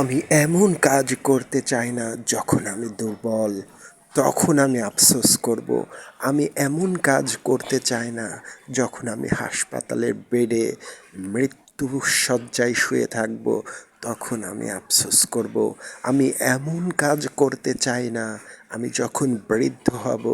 আমি এমন কাজ করতে চাই না যখন আমি দুর্বল, তখন আমি আফসোস করব। আমি এমন কাজ করতে চাই না যখন আমি হাসপাতালের বেডে মৃত্যু শয্যায় শুয়ে থাকব, তখন আমি আফসোস করব। আমি এমন কাজ করতে চাই না, আমি যখন বৃদ্ধ হব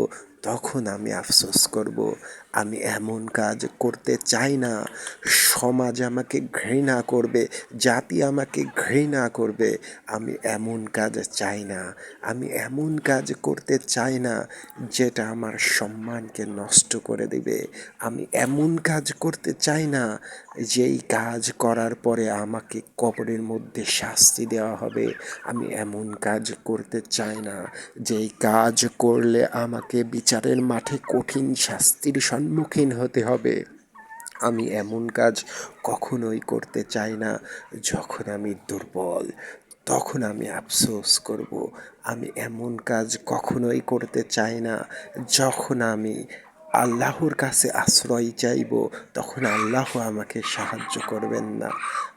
তখন আমি আফসোস করব, আমি এমন কাজ করতে চাই না। সমাজ আমাকে ঘৃণা করবে, জাতি আমাকে ঘৃণা করবে, আমি এমন কাজ চাই না। আমি এমন কাজ করতে চাই না যেটা আমার সম্মানকে নষ্ট করে দেবে। আমি এমন কাজ করতে চাই না যেই কাজ করার পরে আমাকে কবরের মধ্যে শাস্তি দেওয়া হবে, আমি এমন কাজ করতে চাই না। যেই কাজ করলে আমাকে বিচারের মাঠে কঠিন শাস্তির সম্মুখীন হতে হবে। আমি এমন কাজ কখনোই করতে চাই না। যখন আমি দুর্বল, তখন আমি আফসোস করব। আমি এমন কাজ কখনোই করতে চাই না। যখন আমি আল্লাহর কাছে আশ্রয় চাইব, তখন আল্লাহ আমাকে সাহায্য করবেন না।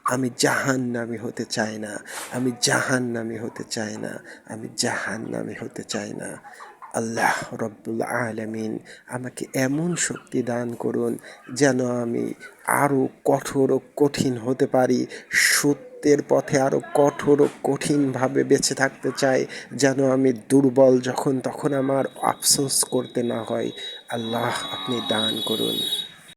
আমি জাহান্নামি হতে চাই না। আমি জাহান্নামি হতে চাই না। আমি জাহান্নামি হতে চাই না। আল্লাহ রব্বুল আলমিন আমাকে এমন শক্তি দান করুন যেন আমি আরও কঠোর ও কঠিন হতে পারি, সত্যের পথে আরও কঠোর ও কঠিনভাবে বেঁচে থাকতে চাই, যেন আমি দুর্বল যখন, তখন আমার আফসোস করতে না হয়। আল্লাহ আপনি দান করুন